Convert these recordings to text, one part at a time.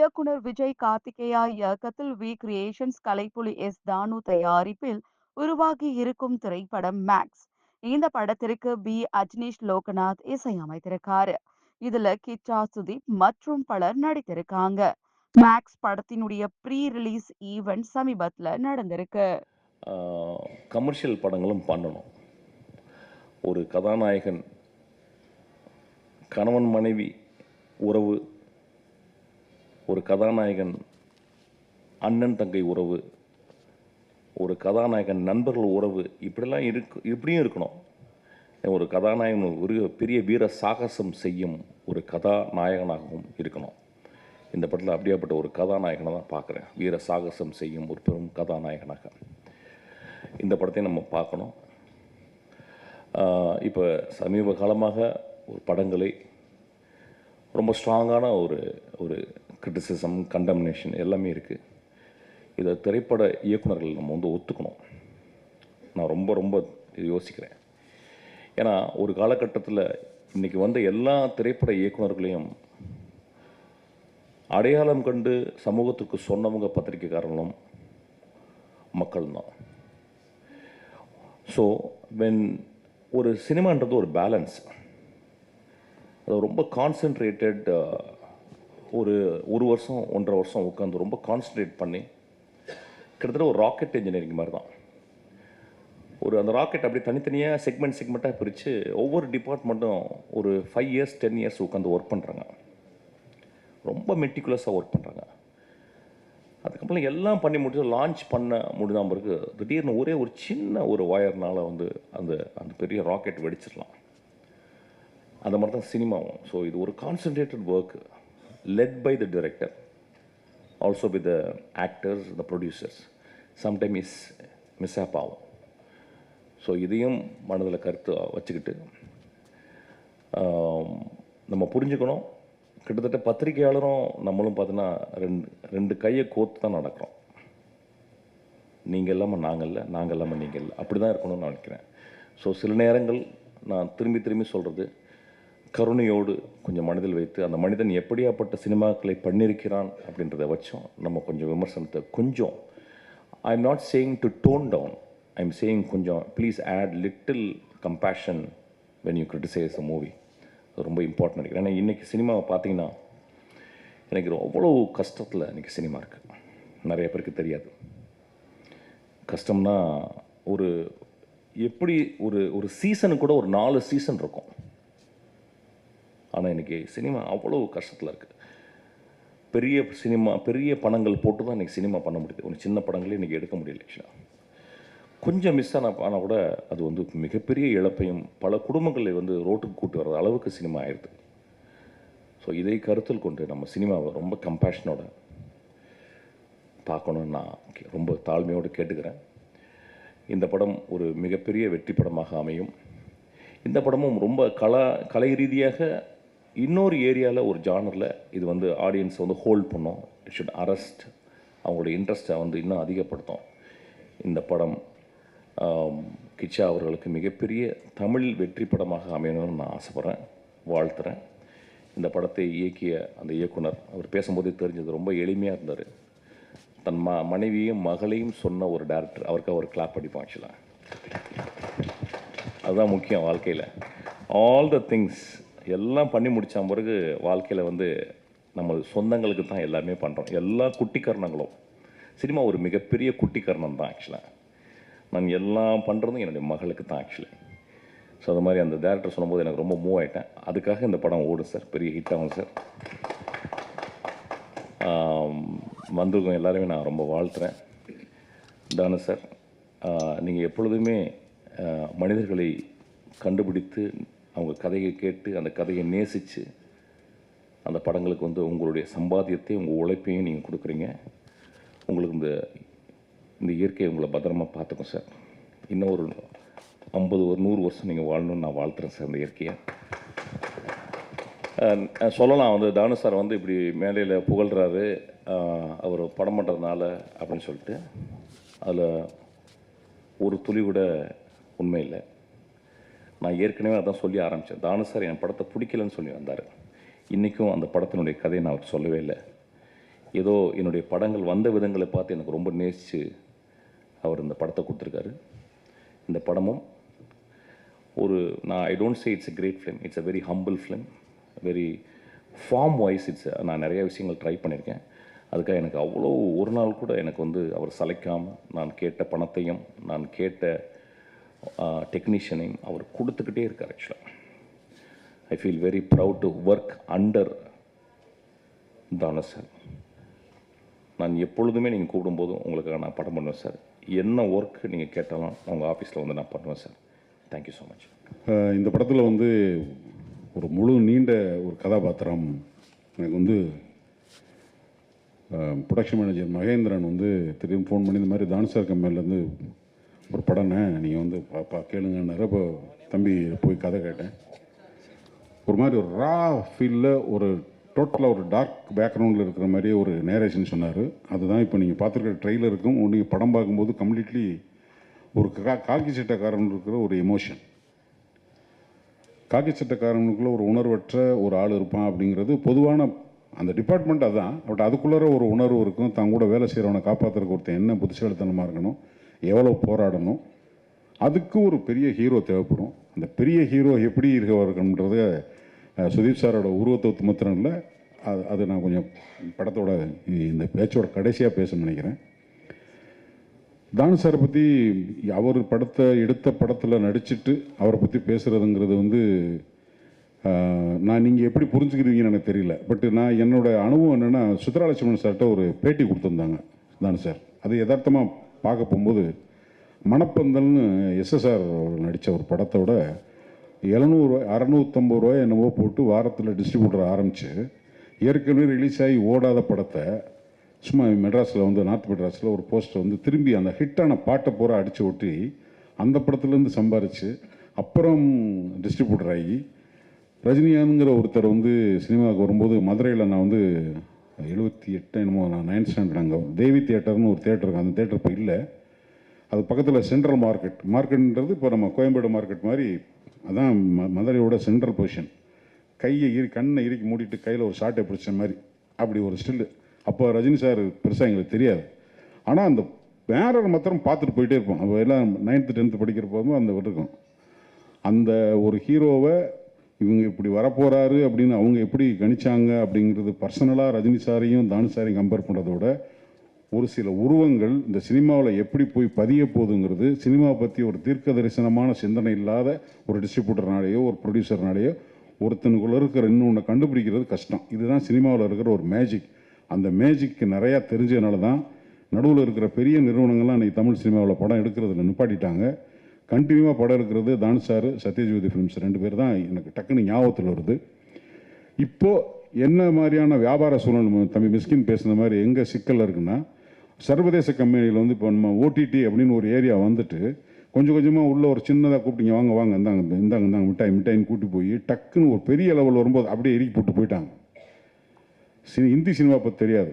இயக்குனர் விஜய் கார்த்திகேயா இயக்கத்தில் we creations Kalaipuli S தானு தயாரிப்பில் உருவாகி இருக்கும் திரைப்படம் மேக்ஸ் இந்த படத்திற்கு பி அஜ்னீஷ் லோகநாத் இசையமைத்திருக்காரு. இதுல கிச்சா சுதீப் மற்றும் பலர் நடித்திருக்காங்க. மேக்ஸ் படத்தினுடைய ப்ரீ ரிலீஸ் ஈவெண்ட் சமீபத்தில் நடந்திருக்கு. கமர்ஷியல் படங்களும் பண்ணணும். ஒரு கதாநாயகன் கணவன் மனைவி உறவு ஒரு கதாநாயகன் அண்ணன் தங்கை உறவு ஒரு கதாநாயகன் நண்பர்கள் உறவு இப்படிலாம் இருக்கு இப்படியும் இருக்கணும். ஒரு கதாநாயகன் ஒரு பெரிய வீர சாகசம் செய்யும் ஒரு கதாநாயகனாகவும் இருக்கணும். இந்த படத்தில் அப்படியாப்பட்ட ஒரு கதாநாயகனை தான் பார்க்குறேன். வீர சாகசம் செய்யும் ஒரு பெரும் கதாநாயகனாக. இந்த படத்தை நம்ம பார்க்கணும். இப்போ சமீப காலமாக ஒரு படங்களை ரொம்ப ஸ்ட்ராங்கான ஒரு ஒரு கிரிட்டிசிசம் கண்டமினேஷன் எல்லாமே இருக்குது இதை திரைப்பட இயக்குனர்கள் நம்ம வந்து ஒத்துக்கணும். நான் ரொம்ப ரொம்ப யோசிக்கிறேன். ஏன்னா ஒரு காலகட்டத்தில் இன்றைக்கி வந்த எல்லா திரைப்பட இயக்குனர்களையும் அடையாளம் கண்டு சமூகத்துக்கு சொன்னவங்க பத்திரிக்கைக்காரர்களும் மக்கள் தான் ஸோ வென் ஒரு சினிமான்றது ஒரு பேலன்ஸ் அது ரொம்ப கான்சென்ட்ரேட்டட் ஒரு ஒரு வருஷம் ஒன்றரை வருஷம் உட்காந்து ரொம்ப கான்சன்ட்ரேட் பண்ணி கிட்டத்தட்ட ஒரு ராக்கெட் இன்ஜினியரிங் மாதிரி தான் ஒரு அந்த ராக்கெட் அப்படி தனித்தனியாக செக்மெண்ட் செக்மெண்ட்டாக பிரித்து ஒவ்வொரு டிபார்ட்மெண்ட்டும் ஒரு ஃபைவ் இயர்ஸ் டென் இயர்ஸ் உட்காந்து ஒர்க் பண்ணுறாங்க ரொம்ப மெட்டிகுலஸாக ஒர்க் பண்ணுறாங்க அதுக்கப்புறம் எல்லாம் பண்ணி முடிச்சு லான்ச் பண்ண முடிஞ்ச பிறகு திடீர்னு ஒரே ஒரு சின்ன ஒரு ஒயர்னால் வந்து அந்த அந்த பெரிய ராக்கெட் வெடிச்சிடலாம். அந்த மாதிரி தான் சினிமாவும். ஸோ இது ஒரு concentrated work led by the director also be the actors the producers sometime is miss off ஆகும் ஸோ இதையும் மனதில் கருத்து வச்சுக்கிட்டு நம்ம புரிஞ்சுக்கணும். கிட்டத்தட்ட பத்திரிகையாளரும் நம்மளும் பார்த்தீங்கன்னா ரெண்டு ரெண்டு கையை கோத்து தான் நடக்கிறோம். நீங்கள் இல்லாமல் நாங்கள் இல்லை நாங்கள் இல்லாமல் நீங்கள் இல்லை அப்படி தான் இருக்கணும்னு நான் நினைக்கிறேன். ஸோ சில நேரங்கள் நான் திரும்பி திரும்பி சொல்கிறது கருணையோடு கொஞ்சம் மனதில் வைத்து அந்த மனிதன் எப்படியாப்பட்ட சினிமாக்களை பண்ணியிருக்கிறான் அப்படின்றத வச்சோம் நம்ம கொஞ்சம் விமர்சனத்தை கொஞ்சம் I am not saying to tone down I am saying கொஞ்சம் please add little compassion when you criticise a movie அது ரொம்ப இம்பார்ட்டன் நினைக்கிறேன். ஏன்னா இன்றைக்கி சினிமாவை பார்த்தீங்கன்னா எனக்கு அவ்வளோ கஷ்டத்தில் இன்றைக்கி சினிமா இருக்குது நிறைய பேருக்கு தெரியாது. கஷ்டம்னா ஒரு எப்படி ஒரு ஒரு சீசனு கூட ஒரு நாலு சீசன் இருக்கும். ஆனால் இன்றைக்கி சினிமா அவ்வளோ கஷ்டத்தில் இருக்குது பெரிய சினிமா பெரிய பணங்கள் போட்டு தான் இன்றைக்கி சினிமா பண்ண முடியுது. ஒரு சின்ன படங்களே இன்றைக்கி எடுக்க முடியல ஆக்சுவலாக கொஞ்சம் மிஸ் ஆன ஆனால் கூட அது வந்து மிகப்பெரிய இழப்பையும் பல குடும்பங்களை வந்து ரோட்டுக்கு கூட்டு வர்ற அளவுக்கு சினிமா ஆயிடுது ஸோ இதை கருத்தில் கொண்டு நம்ம சினிமாவை ரொம்ப கம்பேஷனோட பார்க்கணுன்னு நான் ரொம்ப தாழ்மையோடு கேட்டுக்கிறேன். இந்த படம் ஒரு மிகப்பெரிய வெற்றி படமாக அமையும். இந்த படமும் ரொம்ப கலா கலை ரீதியாக இன்னொரு ஏரியாவில் ஒரு ஜானரில் இது வந்து ஆடியன்ஸை வந்து ஹோல்ட் பண்ணும். இட் ஷுட் அரெஸ்ட் அவங்களோட இன்ட்ரெஸ்ட்டை வந்து இன்னும் அதிகப்படுத்தும். இந்த படம் கிச்சா அவர்களுக்கு மிகப்பெரிய தமிழ் வெற்றி படமாக அமையணும்னு நான் ஆசைப்பட்றேன். வாழ்த்துறேன். இந்த படத்தை இயக்கிய அந்த இயக்குனர் அவர் பேசும்போதே தெரிஞ்சது ரொம்ப எளிமையாக இருந்தார். தன் ம மனைவியும் மகளையும் சொன்ன ஒரு டேரக்டர் அவருக்கு அவர் கிளாப் அடிப்போம் ஆக்சுவலாக அதுதான் முக்கியம் வாழ்க்கையில். ஆல் த திங்ஸ் எல்லாம் பண்ணி முடித்த பிறகு வாழ்க்கையில் வந்து நம்ம சொந்தங்களுக்கு தான் எல்லாமே பண்ணுறோம் எல்லா குட்டிக்கரணங்களும். சினிமா ஒரு மிகப்பெரிய குட்டிக்கரணம் தான் ஆக்சுவலாக நான் எல்லாம் பண்ணுறதும் என்னுடைய மகளுக்கு தான் ஆக்சுவலி ஸோ அது மாதிரி அந்த டேரக்டர் சொல்லும்போது எனக்கு ரொம்ப மூவ் ஆகிட்டேன் அதுக்காக இந்த படம் ஓடும் சார் பெரிய ஹிட் ஆகும் சார் வந்திருக்கோம் எல்லாருமே நான் ரொம்ப வாழ்த்துறேன். தானு சார் நீங்கள் எப்பொழுதுமே மனிதர்களை கண்டுபிடித்து அவங்க கதையை கேட்டு அந்த கதையை நேசித்து அந்த படங்களுக்கு வந்து உங்களுடைய சம்பாத்தியத்தை உங்கள் உழைப்பையும் நீங்கள் கொடுக்குறீங்க. உங்களுக்கு இந்த இந்த இயற்கையை உங்களை பத்திரமாக பார்த்துக்கும் சார். இன்னும் ஒரு ஐம்பது ஒரு நூறு வருஷம் நீங்கள் வாழணும்னு நான் வாழ்த்துறேன் சார் இந்த இயற்கையை. சொல்லலாம் வந்து தானு சார் வந்து இப்படி மேலையில் புகழ்கிறாரு அவர் படம் பண்ணுறதுனால அப்படின்னு சொல்லிட்டு அதில் ஒரு துளி கூட உண்மை இல்லை. நான் ஏற்கனவே அதான் சொல்லி ஆரம்பித்தேன் தானு சார் என் படத்தை பிடிக்கலன்னு சொல்லி வந்தார். இன்றைக்கும் அந்த படத்தினுடைய கதையை நான் அவர் சொல்லவே இல்லை. ஏதோ என்னுடைய படங்கள் வந்த விதங்களை பார்த்து எனக்கு ரொம்ப நேசித்து அவர் இந்த படத்தை கொடுத்துருக்காரு. இந்த படமும் ஒரு நான் I don't say it's a great film it's a very humble film very form wise it's நான் நிறைய விஷயங்கள் ட்ரை பண்ணியிருக்கேன். அதுக்காக எனக்கு அவ்வளோ ஒரு நாள் கூட எனக்கு வந்து அவர் சலைக்காமல் நான் கேட்ட பணத்தையும் நான் கேட்ட Uh, டெக்னீஷியனையும் அவர் கொடுத்துக்கிட்டே இருக்கார் ஆக்சுவலாக I feel very proud to work under தான சார் நான் எப்பொழுதுமே நீங்கள் கூப்பிடும்போதும் உங்களுக்காக நான் படம் பண்ணுவேன் சார் என்ன ஒர்க் நீங்கள் கேட்டாலும் உங்கள் ஆஃபீஸில் வந்து நான் பண்ணுவேன் சார் தேங்க்யூ ஸோ மச் இந்த படத்தில் வந்து ஒரு முழு நீண்ட ஒரு கதாபாத்திரம். எனக்கு வந்து uh, ப்ரொடக்ஷன் மேனேஜர் மகேந்திரன் வந்து திடீர்னு ஃபோன் பண்ணி இந்த மாதிரி தானுசார் கம்பெனிலேருந்து ஒரு படம்ண்ணே நீங்கள் வந்து பாப்பா கேளுங்கன்னாரு. அப்போ தம்பி போய் கதை கேட்டேன். ஒரு மாதிரி ஒரு ரா ஃபீலில் ஒரு டோட்டலாக ஒரு டார்க் பேக்ரவுண்டில் இருக்கிற மாதிரி ஒரு நேரேஷன் சொன்னார். அதுதான் இப்போ நீங்கள் பார்த்துருக்க ட்ரெய்லருக்கும் நீங்கள் படம் பார்க்கும்போது கம்ப்ளீட்லி ஒரு கா காக்கி சட்டக்காரன் இருக்கிற ஒரு எமோஷன் காக்கி சட்டக்காரனுக்குள்ளே ஒரு உணர்வற்ற ஒரு ஆள் இருப்பான் அப்படிங்கிறது பொதுவான அந்த டிபார்ட்மெண்ட் அதான். பட் அதுக்குள்ளார ஒரு உணர்வு இருக்கும். தான் கூட வேலை செய்கிறவனை காப்பாற்றுறக்கு ஒருத்தன் என்ன புத்திசாலித்தனமாக இருக்கணும். எவ்வளோ போராடணும்? அதுக்கு ஒரு பெரிய ஹீரோ தேவைப்படும். அந்த பெரிய ஹீரோ எப்படி இருக்க சுதீப் சாரோட உருவத்தை ஒத்து இல்லை அது அது நான் கொஞ்சம் படத்தோட இந்த பேச்சோட கடைசியாக பேச நினைக்கிறேன். தானு சாரை பற்றி அவர் படத்தை எடுத்த படத்தில் நடிச்சிட்டு அவரை பற்றி பேசுகிறதுங்கிறது வந்து நான் நீங்கள் எப்படி புரிஞ்சுக்கிறீங்கன்னு எனக்கு தெரியல. பட் நான் என்னோடய அனுபவம் என்னென்னா சுந்தரலட்சுமணன் சார்கிட்ட ஒரு பேட்டி கொடுத்துருந்தாங்க தானு சார். அது யதார்த்தமாக பார்க்க போகும்போது மணப்பந்தல்னு எஸ்எஸ்ஆர் நடித்த ஒரு படத்தோட எழுநூறு அறநூற்றம்பது ரூபாய் என்னவோ போட்டு வாரத்தில் டிஸ்ட்ரிபியூட்டர் ஆரம்பித்து ஏற்கனவே ரிலீஸ் ஆகி ஓடாத படத்தை சும்மா மெட்ராஸில் வந்து நார்த் மெட்ராஸில் ஒரு போஸ்டர் வந்து திரும்பி அந்த ஹிட்டான பாட்டை பூரா அடித்து ஒட்டி அந்த படத்துலேருந்து சம்பாரித்து அப்புறம் டிஸ்ட்ரிபியூட்டர் ஆகி ரஜினிகாந்துங்கிற ஒருத்தர் வந்து சினிமாவுக்கு வரும்போது மதுரையில் நான் வந்து எழுபத்தி எட்டு என்னமோ நான் நைன்த் ஸ்டாண்டர்ட் அங்கே. தேவி தியேட்டர்னு ஒரு தேட்டர் இருக்குது அந்த தேட்டர் இப்போ இல்லை. அது பக்கத்தில் சென்ட்ரல் மார்க்கெட் மார்க்கெட்ன்றது இப்போ நம்ம கோயம்பேடு மார்க்கெட் மாதிரி அதான் ம மதுரையோட சென்ட்ரல் பொசிஷன் கையை இரு கண்ணை இறுக்கி மூடிட்டு கையில் ஒரு ஷார்ட்டை பிடிச்ச மாதிரி. அப்படி ஒரு ஸ்டில்லு அப்போ ரஜினி சார் பெருசாக எங்களுக்கு தெரியாது. ஆனால் அந்த பேரர் மாத்திரம் பார்த்துட்டு போயிட்டே இருப்போம். அப்போ எல்லாம் நைன்த்து டென்த்து படிக்கிற போதும் அந்த இருக்கும். அந்த ஒரு ஹீரோவை இவங்க இப்படி வரப்போகிறாரு அப்படின்னு அவங்க எப்படி கணிச்சாங்க அப்படிங்கிறது பர்சனலாக ரஜினி சாரையும் தானு சாரையும் கம்பேர் பண்ணுறதோட ஒரு சில உருவங்கள் இந்த சினிமாவில் எப்படி போய் பதிய போகுதுங்கிறது சினிமா பற்றி ஒரு தீர்க்க தரிசனமான சிந்தனை இல்லாத ஒரு டிஸ்ட்ரிபியூட்டர்னாலேயோ ஒரு ப்ரொடியூசர்னாலேயோ ஒருத்தனுக்குள்ளே இருக்கிற இன்னொன்று கண்டுபிடிக்கிறது கஷ்டம். இதுதான் சினிமாவில் இருக்கிற ஒரு மேஜிக் அந்த மேஜிக்கு நிறையா தெரிஞ்சதுனால தான் நடுவில் இருக்கிற பெரிய நிறுவனங்கள்லாம் இன்றைக்கி தமிழ் சினிமாவில் படம் எடுக்கிறதுல நிப்பாட்டிட்டாங்க. கண்டினியூவாக படம் இருக்கிறது தான் சார் சத்யஜோதி ஃபிலிம்ஸ் ரெண்டு பேர் தான். எனக்கு டக்குன்னு ஞாபகத்தில் வருது. இப்போது என்ன மாதிரியான வியாபார சூழல் தம்பி மிஸ்கின் பேசுன மாதிரி எங்கே சிக்கல் இருக்குன்னா சர்வதேச கம்பெனியில் வந்து இப்போ நம்ம ஓடிடி அப்படின்னு ஒரு ஏரியா வந்துட்டு கொஞ்சம் கொஞ்சமாக உள்ள ஒரு சின்னதாக கூப்பிட்டீங்க வாங்க வாங்க இந்தாங்க இந்தாங்க இந்தாங்க மிட்டாய் மிட்டாயின்னு கூட்டி போய் டக்குன்னு ஒரு பெரிய லெவல் வரும்போது அப்படியே இறுக்கி போட்டு போயிட்டாங்க. சி ஹிந்தி சினிமா பற்றி தெரியாது.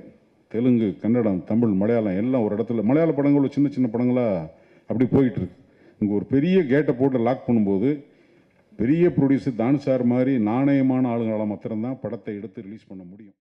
தெலுங்கு கன்னடம் தமிழ் மலையாளம் எல்லாம் ஒரு இடத்துல மலையாள படங்கள் சின்ன சின்ன படங்களாக அப்படி போயிட்டுருக்கு இங்கே ஒரு பெரிய கேட்டை போட்டு லாக் பண்ணும்போது பெரிய ப்ரொடியூசர் தான் சார் மாதிரி நாணயமான ஆளுங்களால் மாத்திரம்தான் படத்தை எடுத்து ரிலீஸ் பண்ண முடியும்.